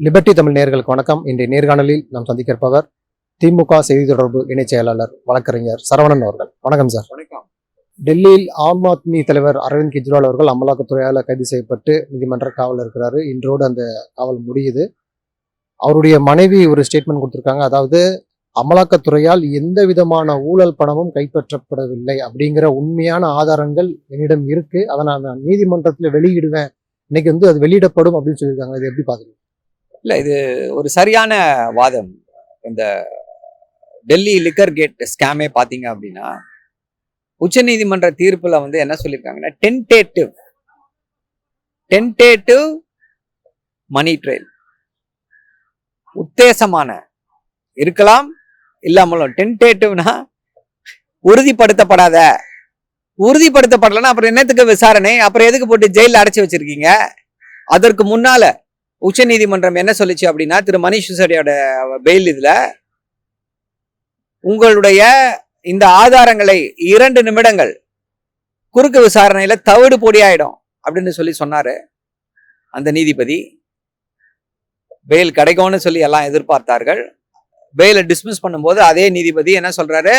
Liberty Tamil நேயர்களுக்கு வணக்கம். இன்றைய நேர்காணலில் நாம் சந்திக்க இருப்பவர் திமுக செய்தி தொடர்பு இணைச் செயலாளர் வழக்கறிஞர் சரவணன் அவர்கள். வணக்கம் சார். வணக்கம். டெல்லியில் ஆம் ஆத்மி தலைவர் அரவிந்த் கெஜ்ரிவால் அவர்கள் அமலாக்கத்துறையால் கைது செய்யப்பட்டு நீதிமன்ற காவல் இருக்கிறாரு. இன்றோடு அந்த காவல் முடியுது. அவருடைய மனைவி ஒரு ஸ்டேட்மெண்ட் கொடுத்திருக்காங்க. அதாவது அமலாக்கத்துறையால் எந்த விதமான ஊழல் பணமும் கைப்பற்றப்படவில்லை அப்படிங்கிற உண்மையான ஆதாரங்கள் என்னிடம் இருக்கு. அதை நான் நான் நீதிமன்றத்தில் வெளியிடுவேன். இன்னைக்கு வந்து அது வெளியிடப்படும் அப்படின்னு சொல்லியிருக்காங்க. இது எப்படி பாக்குறீங்க இல்லை இது ஒரு சரியான வாதம். இந்த டெல்லி லிக்கர் கேட் ஸ்கேமே பார்த்தீங்க அப்படின்னா உச்சநீதிமன்ற தீர்ப்பில் வந்து என்ன சொல்லியிருக்காங்கன்னா டென்டேட்டிவ் டென்டேட்டிவ் மணி ட்ரெயில் உத்தேசமான இருக்கலாம் இல்லாமலும் டென்டேட்டிவ்னா உறுதிப்படுத்தப்படாத உறுதிப்படுத்தப்படலைன்னா அப்புறம் என்னத்துக்கு விசாரணை அப்புறம் எதுக்கு போட்டு ஜெயிலில் அடைச்சி வச்சிருக்கீங்க? அதற்கு முன்னால உச்சநீதிமன்றம் என்ன சொல்லிச்சு அப்படின்னா திரு மணிஷ் சிசோடியோட பெயில் இதுல உங்களுடைய இந்த ஆதாரங்களை இரண்டு நிமிடங்கள் குறுக்கு விசாரணையில தவிடு பொடியாயிடும் அப்படின்னு சொல்லி சொன்னாரு அந்த நீதிபதி. பெயில் கிடைக்கும்னு சொல்லி எல்லாம் எதிர்பார்த்தார்கள். பெயிலை டிஸ்மிஸ் பண்ணும்போது அதே நீதிபதி என்ன சொல்றாரு?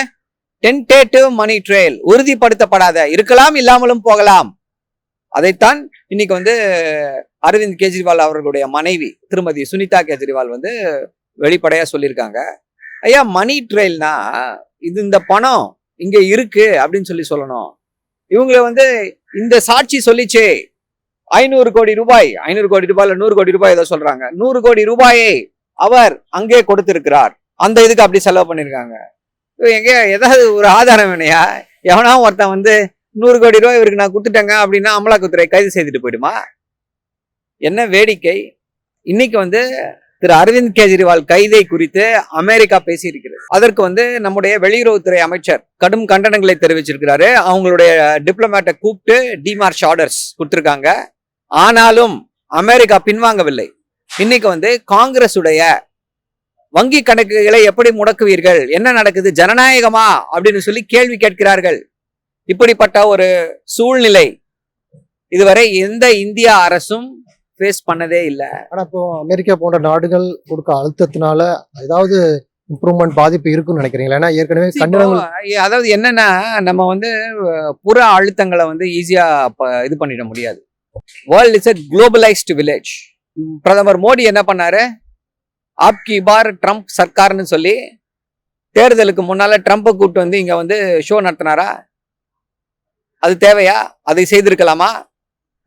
டென்டேட்டிவ் மணி ட்ரெயில் உறுதிப்படுத்தப்படாத இருக்கலாம் இல்லாமலும் போகலாம். அதைத்தான் இன்னைக்கு வந்து அரவிந்த் கெஜ்ரிவால் அவர்களுடைய மனைவி திருமதி சுனிதா கெஜ்ரிவால் வந்து வெளிப்படையா சொல்லியிருக்காங்க. ஐயா மணி ட்ரெயில்னா இது இந்த பணம் இங்க இருக்கு அப்படின்னு சொல்லி சொல்லணும். இவங்கள வந்து இந்த சாட்சி சொல்லிச்சே. ஐநூறு கோடி ரூபாய் ஐநூறு கோடி ரூபாய்ல நூறு கோடி ரூபாய் ஏதோ சொல்றாங்க. நூறு கோடி ரூபாயை அவர் அங்கே கொடுத்திருக்கிறார். அந்த இதுக்கு அப்படி செலவு பண்ணிருக்காங்க எங்க ஏதாவது ஒரு ஆதாரம் வேணையா எவனா ஒருத்தன் வந்து நூறு கோடி ரூபாய் இவருக்கு நான் கொடுத்துட்டேங்க அப்படின்னா அமலாக்கத்துறை கைது செய்துட்டு போயிடுமா? என்ன வேடிக்கை? இன்னைக்கு வந்து திரு அரவிந்த் கெஜ்ரிவால் கைதை குறித்து அமெரிக்கா பேசியிருக்கிறது. அதற்கு வந்து நம்முடைய வெளியுறவுத்துறை அமைச்சர் கடும் கண்டனங்களை தெரிவிச்சிருக்கிறாரு. அவங்களுடைய டிப்ளமேட்டை கூப்பிட்டு டிமார்ச் ஆர்டர்ஸ் கொடுத்துருக்காங்க. ஆனாலும் அமெரிக்கா பின்வாங்கவில்லை. இன்னைக்கு வந்து காங்கிரஸ் உடைய வங்கி கணக்குகளை எப்படி முடக்குவீர்கள்? என்ன நடக்குது? ஜனநாயகமா? அப்படின்னு சொல்லி கேள்வி கேட்கிறார்கள். இப்படிப்பட்ட ஒரு சூழ்நிலை. இதுவரை எந்த இந்திய அரசும் ஃபேஸ் பண்ணதே இல்லை. ஆனா இப்போ அமெரிக்கா போன்ற நாடுகள் கொடுக்க அழுத்தத்தினால ஏதாவது இம்ப்ரூவ்மெண்ட் பாதிப்பு இருக்குன்னு நினைக்கிறீங்களா? ஏன்னா ஏற்கனவே கண்டனங்கள் இப்போ, அதாவது என்னன்னா நம்ம வந்து புற அழுத்தங்களை வந்து ஈஸியா இது பண்ணிட முடியாது. World is a globalized village பிரதமர் மோடி என்ன பண்ணாரு? ஆப்கி பார் ட்ரம்ப் சர்க்கார்னு சொல்லி தேர்தலுக்கு முன்னால ட்ரம்ப்பை கூப்பிட்டு வந்து இங்க வந்து ஷோ நடத்தினாரா? அது தேவையா? அதை செய்திருக்கலாமா?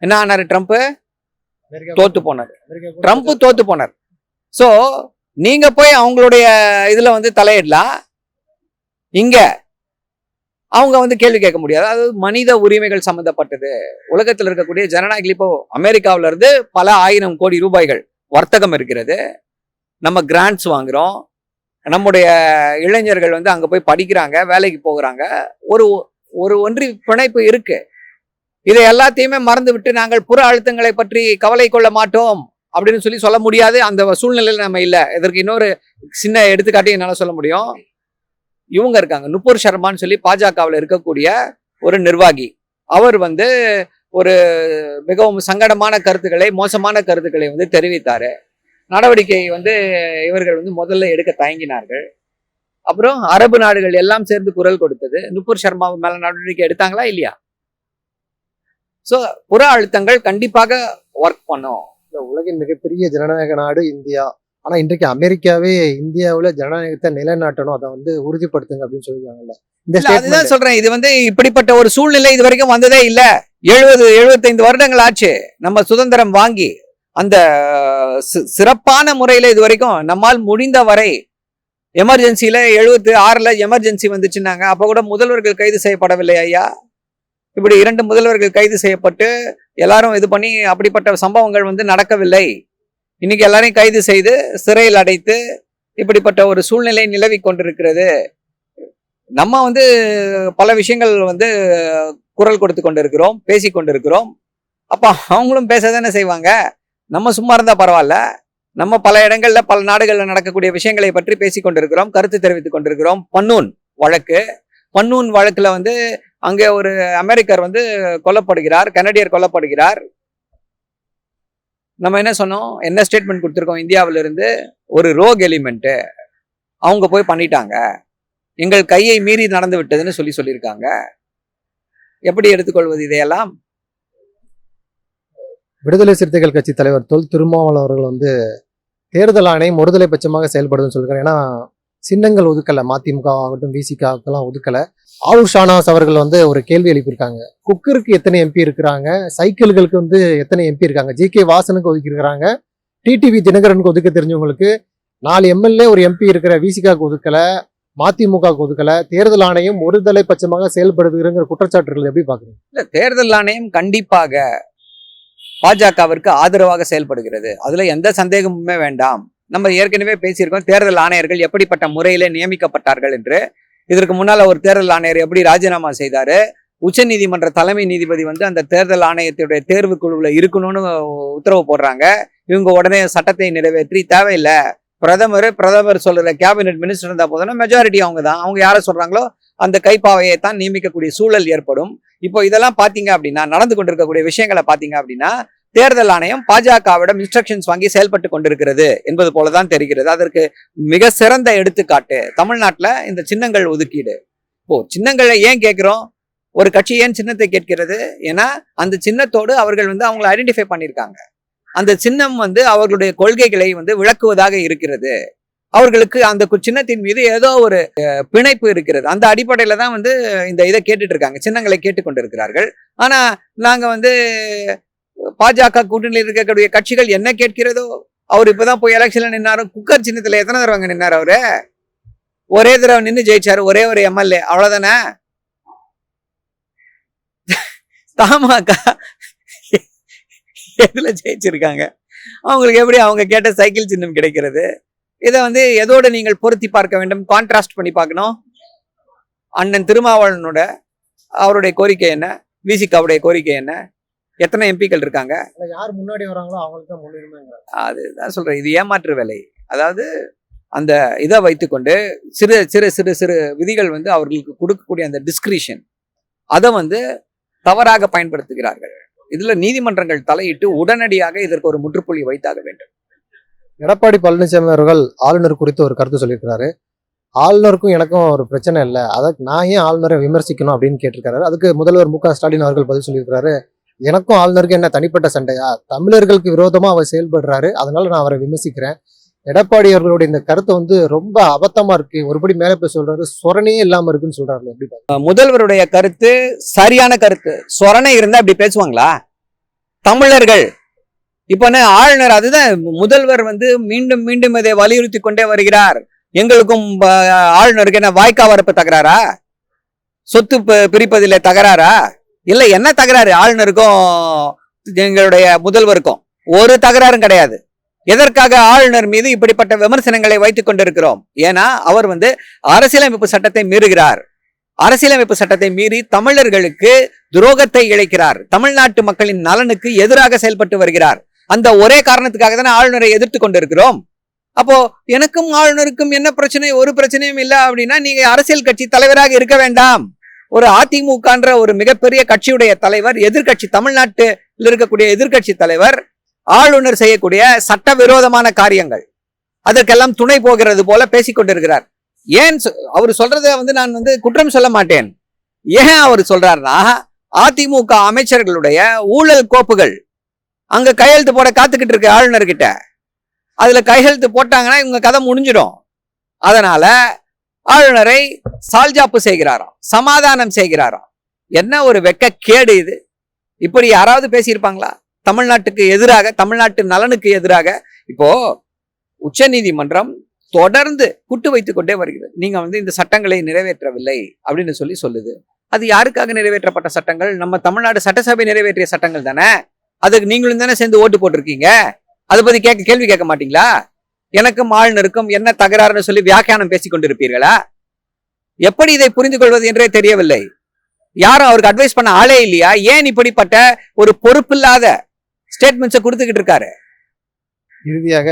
என்ன ஆனாரு ட்ரம்ப் அமெரிக்கா தோத்து போனார். ட்ரம்ப் தோத்து போனார். சோ நீங்க போய் அவங்களுடைய இதுல வந்து தலையிடலாம் இங்க. அவங்க வந்து கேள்வி கேட்க முடியாது. அதாவது மனித உரிமைகள் சம்பந்தப்பட்டது. உலகத்தில் இருக்கக்கூடிய ஜனநாயகம் இப்போ அமெரிக்காவுல இருந்து பல ஆயிரம் கோடி ரூபாய்கள் வர்த்தகம் இருக்கிறது. நம்ம கிராண்ட்ஸ் வாங்குறோம். நம்முடைய இளைஞர்கள் வந்து அங்க போய் படிக்கிறாங்க வேலைக்கு போகிறாங்க. ஒரு ஒரு ஒன்றி பிணைப்பு இருக்கு. இதை எல்லாத்தையுமே மறந்து விட்டு நாங்கள் புற அழுத்தங்களை பற்றி கவலை கொள்ள மாட்டோம் அப்படின்னு சொல்லி சொல்ல முடியாது. அந்த சூழ்நிலையில் நம்ம இல்லை. இதற்கு இன்னொரு சின்ன எடுத்துக்காட்டி என்னால் சொல்ல முடியும். இவங்க இருக்காங்க. நுப்பூர் சர்மான்னு சொல்லி பாஜகவில் இருக்கக்கூடிய ஒரு நிர்வாகி. அவர் வந்து ஒரு மிகவும் சங்கடமான கருத்துக்களை மோசமான கருத்துக்களை வந்து தெரிவித்தார். நடவடிக்கை வந்து இவர்கள் வந்து முதல்ல எடுக்க தயங்கினார்கள். அப்புறம் அரபு நாடுகள் எல்லாம் சேர்ந்து குரல் கொடுத்தது. நுப்பூர் சர்மா மேல நடவடிக்கை எடுத்தாங்களா? இல்லையா? சோ புற அழுத்தங்கள் கண்டிப்பாக ஒர்க் பண்ணும். இந்த உலகின் மிகப்பெரிய ஜனநாயக நாடு இந்தியா. ஆனா இன்றைக்கு அமெரிக்காவே இந்தியாவுல ஜனநாயகத்தை நிலைநாட்டணும். அதை வந்து உறுதிப்படுத்துங்க அப்படின்னு இல்ல, அதுதான் சொல்றேன். இது வந்து இப்படிப்பட்ட ஒரு சூழ்நிலை இது வரைக்கும் வந்ததே இல்ல. எழுபது எழுபத்தைந்து வருடங்கள் ஆச்சு. நம்ம சுதந்திரம் வாங்கி அந்த சிறப்பான முறையில இது வரைக்கும் நம்மால் முடிந்த வரை எமர்ஜென்சில எழுபத்தி ஆறுல எமர்ஜென்சி வந்துச்சுன்னாங்க. அப்ப கூட முதல்வர்கள் கைது செய்யப்படவில்லை ஐயா. இப்படி இரண்டு முதல்வர்கள் கைது செய்யப்பட்டு எல்லாரும் இது பண்ணி அப்படிப்பட்ட சம்பவங்கள் வந்து நடக்கவில்லை. இன்னைக்கு எல்லாரையும் கைது செய்து சிறையில் அடைத்து இப்படிப்பட்ட ஒரு சூழ்நிலை நிலவி கொண்டிருக்கிறது. நம்ம வந்து பல விஷயங்கள் வந்து குரல் கொடுத்து கொண்டிருக்கிறோம் பேசி கொண்டிருக்கிறோம். அப்போ அவங்களும் பேச தானே செய்வாங்க? நம்ம சும்மா இருந்தால் பரவாயில்ல. நம்ம பல இடங்களில் பல நாடுகளில் நடக்கக்கூடிய விஷயங்களை பற்றி பேசி கொண்டிருக்கிறோம் கருத்து தெரிவித்துக் கொண்டிருக்கிறோம். பன்னூன் வழக்கு. பன்னூன் வழக்கில் வந்து அங்கே ஒரு அமெரிக்கர் வந்து கொல்லப்படுகிறார் கனடியர் கொல்லப்படுகிறார். நம்ம என்ன சொன்னோம்? என்ன ஸ்டேட்மெண்ட் கொடுத்துருக்கோம்? இந்தியாவிலிருந்து ஒரு ரோக் எலிமெண்ட்டு அவங்க போய் பண்ணிட்டாங்க. எங்கள் கையை மீறி நடந்து விட்டதுன்னு சொல்லி சொல்லியிருக்காங்க. எப்படி எடுத்துக்கொள்வது இதையெல்லாம்? விடுதலை சிறுத்தைகள் கட்சி தலைவர் தொல் திருமாவளவர்கள் வந்து தேர்தல் ஆணையம் ஒருதலை பட்சமாக செயல்படுதுன்னு சொல்லியிருக்காரு. ஏன்னா சின்னங்கள் ஒதுக்கலை. மதிமுக ஆகட்டும் விசிகாவுக்கெல்லாம் ஒதுக்கலை. ஆவு ஷானாஸ் அவர்கள் வந்து ஒரு கேள்வி எழுப்பியிருக்காங்க. குக்கருக்கு எத்தனை எம்பி இருக்கிறாங்க? சைக்கிள்களுக்கு வந்து எத்தனை எம்பி இருக்காங்க? ஜி கே வாசனுக்கு ஒதுக்கியிருக்கிறாங்க. டிடிவி தினகரனுக்கு ஒதுக்க தெரிஞ்சவங்களுக்கு நாலு எம்எல்ஏ ஒரு எம்பி இருக்கிற விசிகாவுக்கு ஒதுக்கலை. மதிமுகவுக்கு ஒதுக்கலை. தேர்தல் ஆணையம் ஒருதலை பட்சமாக செயல்படுதுங்கிற குற்றச்சாட்டுகள் எப்படி பார்க்குறீங்க? இல்லை தேர்தல் ஆணையம் கண்டிப்பாக பாஜகவிற்கு ஆதரவாக செயல்படுகிறது. அதில் எந்த சந்தேகமுமே வேண்டாம். நம்ம ஏற்கனவே பேசியிருக்கோம் தேர்தல் ஆணையர்கள் எப்படிப்பட்ட முறையில நியமிக்கப்பட்டார்கள் என்று. இதற்கு முன்னால ஒரு தேர்தல் ஆணையர் எப்படி ராஜினாமா செய்தாரு? உச்சநீதிமன்ற தலைமை நீதிபதி வந்து அந்த தேர்தல் ஆணையத்துடைய தேர்வு குழுவில் இருக்கணும்னு உத்தரவு போடுறாங்க. இவங்க உடனே சட்டத்தை நிறைவேற்றி தேவையில்லை. பிரதமர் பிரதமர் சொல்கிற கேபினெட் மினிஸ்டர் இருந்தால் போதும்னா மெஜாரிட்டி அவங்க தான். அவங்க யாரை சொல்றாங்களோ அந்த கைப்பாவையை தான் நியமிக்கக்கூடிய சூழல் ஏற்படும். இப்போ இதெல்லாம் பார்த்தீங்க அப்படின்னா நடந்து கொண்டிருக்கக்கூடிய விஷயங்களை பார்த்தீங்க அப்படின்னா தேர்தல் ஆணையம் பாஜகவிடம் இன்ஸ்ட்ரக்ஷன்ஸ் வாங்கி செயல்பட்டு கொண்டிருக்கிறது என்பது போலதான் தெரிகிறது. அதற்கு மிக சிறந்த எடுத்துக்காட்டு தமிழ்நாட்டுல இந்த சின்னங்கள் ஒதுக்கீடு. இப்போ சின்னங்களை ஏன் கேட்கிறோம்? ஒரு கட்சி ஏன் சின்னத்தை கேட்கிறது? ஏன்னா அந்த சின்னத்தோடு அவர்கள் வந்து அவங்களை ஐடென்டிஃபை பண்ணியிருக்காங்க. அந்த சின்னம் வந்து அவர்களுடைய கொள்கைகளை வந்து விளக்குவதாக இருக்கிறது. அவர்களுக்கு அந்த கு- சின்னத்தின் மீது ஏதோ ஒரு பிணைப்பு இருக்கிறது. அந்த அடிப்படையில தான் வந்து இந்த இதை கேட்டுட்டு இருக்காங்க. சின்னங்களை கேட்டுக்கொண்டிருக்கிறார்கள் ஆனா நாங்க வந்து பாஜக கூட்டணியில் இருக்கக்கூடிய கட்சிகள் என்ன கேட்கிறதோ அவர் இப்பதான் போய் எலெக்ஷன்ல நின்னாரு. குக்கர் சின்னத்துல எத்தனை தடவை நின்னார் அவரு? ஒரே தடவை நின்னு ஜெயிச்சாரு. ஒரே ஒரு எம்எல்ஏ. அவ்வளவுதானே? தமாக எதுல ஜெயிச்சிருக்காங்க? அவங்களுக்கு எப்படி அவங்க கேட்ட சைக்கிள் சின்னம் கிடைக்கிறது? இதை வந்து எதோட நீங்கள் பொருத்தி பார்க்க வேண்டும்? கான்ட்ராஸ்ட் பண்ணி பார்க்கணும். அண்ணன் திருமாவளவனோட அவருடைய கோரிக்கை என்ன? விசிகாவுடைய கோரிக்கை என்ன? எத்தனை எம்பிக்கள் இருக்காங்க? யார் முன்னாடி வராங்களோ அவங்களுக்கு தான் முன்னுரிமை அதுதான் சொல்றேன். இது ஏமாற்று வேலை. அதாவது அந்த இதை வைத்துக்கொண்டு சிறு சிறு சிறு சிறு விதிகள் வந்து அவர்களுக்கு கொடுக்கக்கூடிய அந்த டிஸ்கிரிஷன் அதை வந்து தவறாக பயன்படுத்துகிறார்கள். இதுல நீதிமன்றங்கள் தலையிட்டு உடனடியாக இதற்கு ஒரு முற்றுப்புள்ளி வைத்தாக வேண்டும். எடப்பாடி பழனிசாமி அவர்கள் ஆளுநர் குறித்து ஒரு கருத்து சொல்லியிருக்கிறாரு. ஆளுநருக்கும் எனக்கும் ஒரு பிரச்சனை இல்லை. அதை நான் ஏன் ஆளுநரை விமர்சிக்கணும் அப்படின்னு கேட்டிருக்காரு. அதுக்கு முதல்வர் மு க ஸ்டாலின் அவர்கள் பதில் சொல்லியிருக்கிறாரு. எனக்கும் ஆளுநருக்கும் என்ன தனிப்பட்ட சண்டையா? தமிழர்களுக்கு விரோதமாக அவர் செயல்படுறாரு. அதனால நான் அவரை விமர்சிக்கிறேன். எடப்பாடி அவர்களுடைய இந்த கருத்து வந்து ரொம்ப அபத்தமா இருக்கு. ஒருபடி மேல போய் சொல்றாரு சொரணையே இல்லாம இருக்குன்னு சொல்றாரு எப்படி முதல்வருடைய கருத்து சரியான கருத்து. சொரணை இருந்தா அப்படி பேசுவாங்களா? தமிழர்கள். இப்ப ஆளுநர் அதுதான் முதல்வர் வந்து மீண்டும் மீண்டும் இதை வலியுறுத்தி கொண்டே வருகிறார். எங்களுக்கும் ஆளுநருக்கு என்ன வாய்க்கா வரப்பு தகராறா? சொத்து பி- தகராறா? இல்லை என்ன தகராறு? ஆளுநருக்கும் எங்களுடைய முதல்வருக்கும். ஒரு தகராறும் கிடையாது. எதற்காக ஆளுநர் மீது இப்படிப்பட்ட விமர்சனங்களை வைத்துக் கொண்டிருக்கிறோம்? ஏன்னா அவர் வந்து அரசியலமைப்பு சட்டத்தை மீறுகிறார். அரசியலமைப்பு சட்டத்தை மீறி தமிழர்களுக்கு துரோகத்தை இழைக்கிறார். தமிழ்நாட்டு மக்களின் நலனுக்கு எதிராக செயல்பட்டு வருகிறார். அந்த ஒரே காரணத்துக்காக தானே ஆளுநரை எதிர்த்து கொண்டிருக்கிறோம்? அப்போ எனக்கும் ஆளுநருக்கும் என்ன பிரச்சனை? ஒரு பிரச்சனையும் இல்லை அப்படின்னா நீங்க அரசியல் கட்சி தலைவராக இருக்க வேண்டாம். ஒரு அதிமுகன்ற ஒரு மிகப்பெரிய கட்சியுடைய தலைவர் எதிர்க்கட்சி தமிழ்நாட்டில் இருக்கக்கூடிய எதிர்க்கட்சி தலைவர் ஆளுநர் செய்யக்கூடிய சட்டவிரோதமான காரியங்கள். அதற்கெல்லாம் துணை போகிறது போல பேசிக்கொண்டிருக்கிறார் ஏன் சொ- அவர் சொல்றத வந்து நான் வந்து குற்றம் சொல்ல மாட்டேன். ஏன் அவர் சொல்றாருன்னா அதிமுக அமைச்சர்களுடைய ஊழல் கோப்புகள் அங்க கையெழுத்து போட காத்துக்கிட்டு இருக்கு ஆளுநர்கிட்ட. அதுல கையெழுத்து போட்டாங்கன்னா இவங்க கதை முடிஞ்சிடும். அதனால ஆளுநரை சால்ஜாப்பு செய்கிறாராம் சமாதானம் செய்கிறாராம். என்ன ஒரு வெக்க கேடு இது? இப்படி யாராவது பேசியிருப்பாங்களா? தமிழ்நாட்டுக்கு எதிராக தமிழ்நாட்டு நலனுக்கு எதிராக. இப்போ உச்சநீதிமன்றம் தொடர்ந்து குட்டு வைத்து கொண்டே வருகிறது. நீங்க வந்து இந்த சட்டங்களை நிறைவேற்றவில்லை அப்படின்னு சொல்லி சொல்லுது. அது யாருக்காக நிறைவேற்றப்பட்ட சட்டங்கள்? நம்ம தமிழ்நாடு சட்டசபை நிறைவேற்றிய சட்டங்கள் தானே? அதுக்கு நீங்களும் தானே சேர்ந்து ஓட்டு போட்டிருக்கீங்க? அதை பத்தி கேட்க கேள்வி கேட்க மாட்டீங்களா? எனக்கும் ஆளுநருக்கும் என்ன தகராறுன்னு சொல்லி வியாக்கியானம் பேசிக் கொண்டிருப்பீர்களா? எப்படி இதை புரிந்து கொள்வது என்றே தெரியவில்லை. யாரும் அவருக்கு அட்வைஸ் பண்ண ஆளே இல்லையா? ஏன் இப்படிப்பட்ட ஒரு பொறுப்பில்லாத ஸ்டேட்மெண்ட்ஸை கொடுத்துக்கிட்டு இருக்காரு? இறுதியாக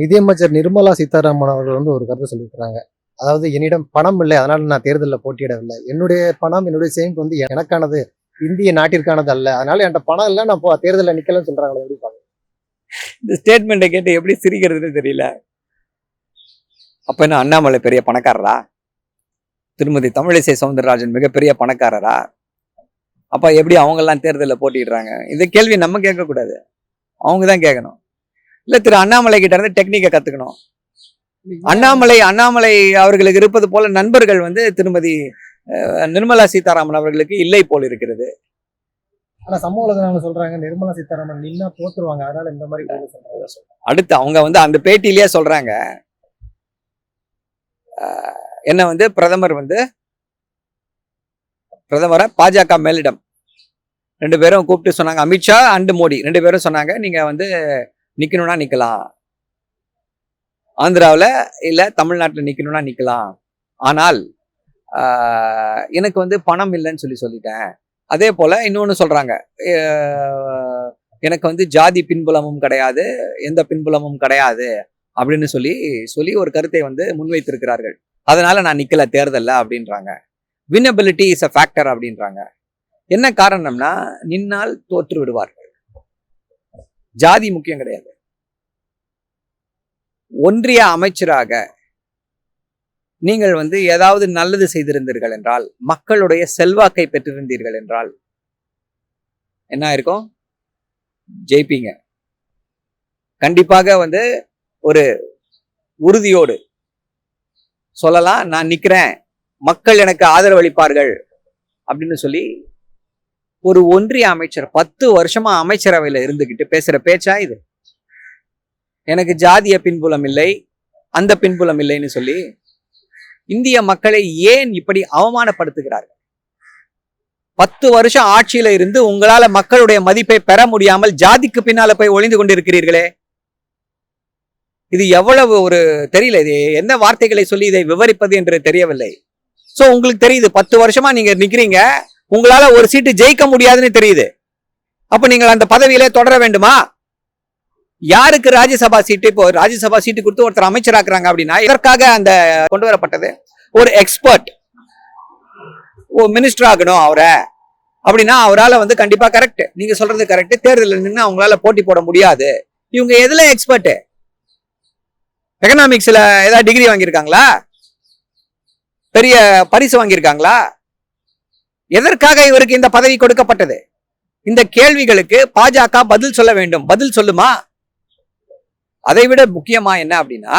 நிதியமைச்சர் நிர்மலா சீதாராமன் அவர்கள் வந்து ஒரு கருத்தை சொல்லியிருக்கிறாங்க. அதாவது என்னிடம் பணம் இல்லை அதனால நான் தேர்தலில் போட்டியிடவில்லை. என்னுடைய பணம் என்னுடைய சேமிப்பு வந்து எனக்கானது இந்திய நாட்டிற்கானது அல்ல. அதனால என்கிட்ட பணம் இல்லை நான் தேர்தலில் நிக்கலன்னு சொல்றாங்களே எப்படி இந்த ஸ்டேட்மெண்ட்டை கேட்டு எப்படி சிரிக்கிறதுன்னு தெரியல. அப்ப என்ன அண்ணாமலை பெரிய பணக்காரரா? திருமதி தமிழிசை சவுந்தரராஜன் மிகப்பெரிய பணக்காரரா? அப்போ எப்படி அவங்க எல்லாம் தேர்தலில் போட்டிடுறாங்க இந்த கேள்வி நம்ம கேட்கக்கூடாது. அவங்க தான் கேட்கணும். இல்ல திரு அண்ணாமலை கிட்ட இருந்து டெக்னிக்கை கத்துக்கணும். அண்ணாமலை அண்ணாமலை அவர்களுக்கு இருப்பது போல நண்பர்கள் வந்து திருமதி அஹ், நிர்மலா சீதாராமன் அவர்களுக்கு இல்லை போல் இருக்கிறது. ஆனா சமூக வலைதளங்க சொல்றாங்க நிர்மலா சீதாராமன் நின்னா தோத்துருவாங்க. அதனால இந்த மாதிரி சொல்றாங்க. அடுத்து அவங்க வந்து அந்த பேட்டியிலேயே சொல்றாங்க. என்ன வந்து பிரதமர் வந்து பிரதமரை பாஜக மேலிடம். ரெண்டு பேரும் கூப்பிட்டு சொன்னாங்க அமித்ஷா அண்டு மோடி. ரெண்டு பேரும் சொன்னாங்க நீங்க வந்து நிக்கணும்னா நிக்கலாம். ஆந்திராவில் இல்லை தமிழ்நாட்டில் நிக்கணும்னா நிக்கலாம். ஆனால் எனக்கு வந்து பணம் இல்லைன்னு சொல்லி சொல்லிட்டேன். அதே போல இன்னொன்னு சொல்றாங்க. அஹ், எனக்கு வந்து ஜாதி பின்புலமும் கிடையாது எந்த பின்புலமும் கிடையாது அப்படின்னு சொல்லி சொல்லி ஒரு கருத்தை வந்து முன்வைத்திருக்கிறார்கள். அதனால நான் நிக்கல தேர்தல்ல அப்படின்றாங்க. வினபிலிட்டி இஸ் அ ஃபேக்டர் அப்படின்றாங்க. என்ன காரணம்னா நின்னால் தோற்று விடுவார்கள். ஜாதி முக்கியம் கிடையாது. ஒன்றிய அமைச்சராக நீங்கள் வந்து ஏதாவது நல்லது செய்திருந்தீர்கள் என்றால் மக்களுடைய செல்வாக்கை பெற்றிருந்தீர்கள் என்றால் என்ன இருக்கும் ஜெயிப்பீங்க. கண்டிப்பாக வந்து ஒரு உறுதியோடு சொல்லலாம் நான் நிக்கிறேன் மக்கள் எனக்கு ஆதரவளிப்பார்கள் அப்படின்னு சொல்லி ஒரு ஒன்றிய அமைச்சர் பத்து வருஷமா அமைச்சரவையில இருந்துகிட்டு பேசுற பேச்சா இது? எனக்கு ஜாதிய பின்புலம் இல்லை அந்த பின்புலம் இல்லைன்னு சொல்லி இந்திய மக்களை ஏன் இப்படி அவமானப்படுத்துகிறார்கள்? பத்து வருஷம் ஆட்சியில இருந்து உங்களால மக்களுடைய மதிப்பை பெற முடியாமல் ஜாதிக்கு பின்னால போய் ஒளிந்து கொண்டிருக்கிறீர்களே? இது எவ்வளவு ஒரு தெரியல. இது என்ன வார்த்தைகளை சொல்லி இதை விவரிப்பது என்று தெரியவில்லை. ஸோ உங்களுக்கு தெரியுது பத்து வருஷமா நீங்க நிக்கிறீங்க. உங்களால ஒரு சீட்டு ஜெயிக்க முடியாதுன்னு தெரியுது. அப்ப நீங்கள் அந்த பதவியிலே தொடர வேண்டுமா? யாருக்கு ராஜ்யசபா சீட்டு? இப்போ ராஜ்யசபா சீட்டு கொடுத்து ஒருத்தர் அமைச்சராக்குறாங்க அப்படின்னா இதற்காக அந்த கொண்டு வரப்பட்டது? ஒரு எக்ஸ்பர்ட் ஓ மினிஸ்டர் ஆகணும் அவரை. அப்படின்னா அவரால் வந்து கண்டிப்பாக கரெக்ட் நீங்கள் சொல்றது கரெக்ட் தேர்தலில் நின்று அவங்களால போட்டி போட முடியாது. இவங்க எதில் எக்ஸ்பர்ட்டு எக்கனாமிக்ஸ்ல ஏதாவது டிகிரி வாங்கியிருக்காங்களா? பெரிய பரிசு வாங்கியிருக்காங்களா? எதற்காக இவருக்கு இந்த பதவி கொடுக்கப்பட்டது? இந்த கேள்விகளுக்கு பாஜக பதில் சொல்ல வேண்டும். பதில் சொல்லுமா? அதை விட முக்கியமா என்ன அப்படின்னா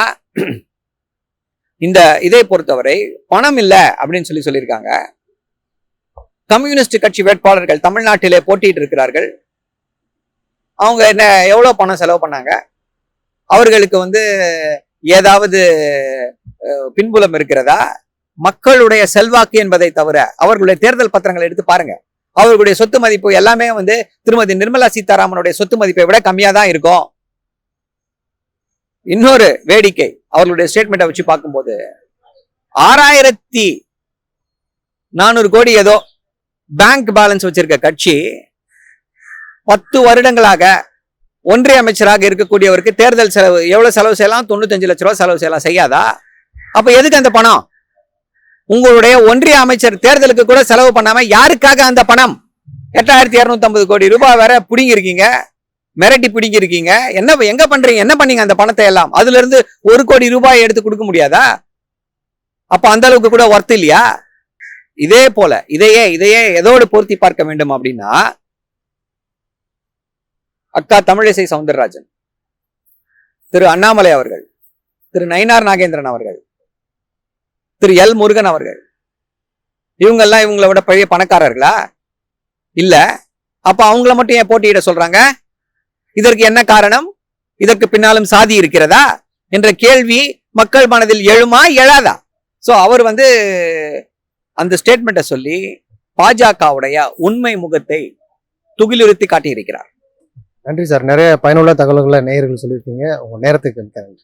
இந்த இதை பொறுத்தவரை பணம் இல்லை அப்படின்னு சொல்லி சொல்லியிருக்காங்க. கம்யூனிஸ்ட் கட்சி வேட்பாளர்கள் தமிழ்நாட்டிலே போட்டிட்டு இருக்கிறார்கள். அவங்க என்ன எவ்வளோ பணம் செலவு பண்ணாங்க? அவர்களுக்கு வந்து ஏதாவது பின்புலம் இருக்கிறதா? மக்களுடைய செல்வாக்கு என்பதை தவிர அவர்களுடைய தேர்தல் பத்திரங்களை எடுத்து பாருங்க. அவர்களுடைய சொத்து மதிப்பு எல்லாமே வந்து திருமதி நிர்மலா சீதாராமனுடைய சொத்து மதிப்பை விட கம்மியாக தான் இருக்கும். இன்னொரு வேடிக்கை அவர்களுடைய ஸ்டேட்மெண்ட்டை வச்சு பார்க்கும்போது ஆறாயிரத்தி நானூறு கோடி ஏதோ பேங்க் பேலன்ஸ் வச்சிருக்க கட்சி பத்து வருடங்களாக ஒன்றிய அமைச்சராக இருக்கக்கூடியவருக்கு தேர்தல் செலவு எவ்வளவு செலவு செய்யலாம்? தொண்ணூத்தஞ்சு லட்ச ரூபா செலவு செய்யலாம். செய்யாதா? அப்ப எதுக்கு அந்த பணம்? உங்களுடைய ஒன்றிய அமைச்சர் தேர்தலுக்கு கூட செலவு பண்ணாம யாருக்காக அந்த பணம்? எட்டாயிரத்தி இரநூத்தம்பது கோடி ரூபாய் வேற பிடிங்கிருக்கீங்க மிரட்டி பிடிங்கி இருக்கீங்க என்ன எங்க பண்றீங்க? என்ன பண்ணீங்க அந்த பணத்தை எல்லாம்? அதுல இருந்து ஒரு கோடி ரூபாய் எடுத்து கொடுக்க முடியாதா? அப்ப அந்த அளவுக்கு கூட ஒர்த் இல்லையா? இதே போல இதையே இதையே எதோடு பொருத்தி பார்க்க வேண்டும் அப்படின்னா அக்கா தமிழிசை சவுந்தரராஜன் திரு அண்ணாமலை அவர்கள் திரு நயினார் நாகேந்திரன் அவர்கள் திரு எல் முருகன் அவர்கள். இவங்கெல்லாம் இவங்கள விட பெரிய பணக்காரர்களா? இல்ல. அப்ப அவங்கள மட்டும் ஏன் போட்டியிட சொல்றாங்க? இதற்கு என்ன காரணம்? இதற்கு பின்னாலும் சாதி இருக்கிறதா? என்ற கேள்வி மக்கள் மனதில் எழுமா எழாதா? ஸோ அவர் வந்து அந்த ஸ்டேட்மெண்ட்டை சொல்லி பாஜகவுடைய உண்மை முகத்தை துகிலுறுத்தி காட்டியிருக்கிறார். நன்றி சார். நிறைய பயனுள்ள தகவல்களை நேயர்கள் சொல்லியிருக்கீங்க. உங்க நேரத்துக்கு நன்றி.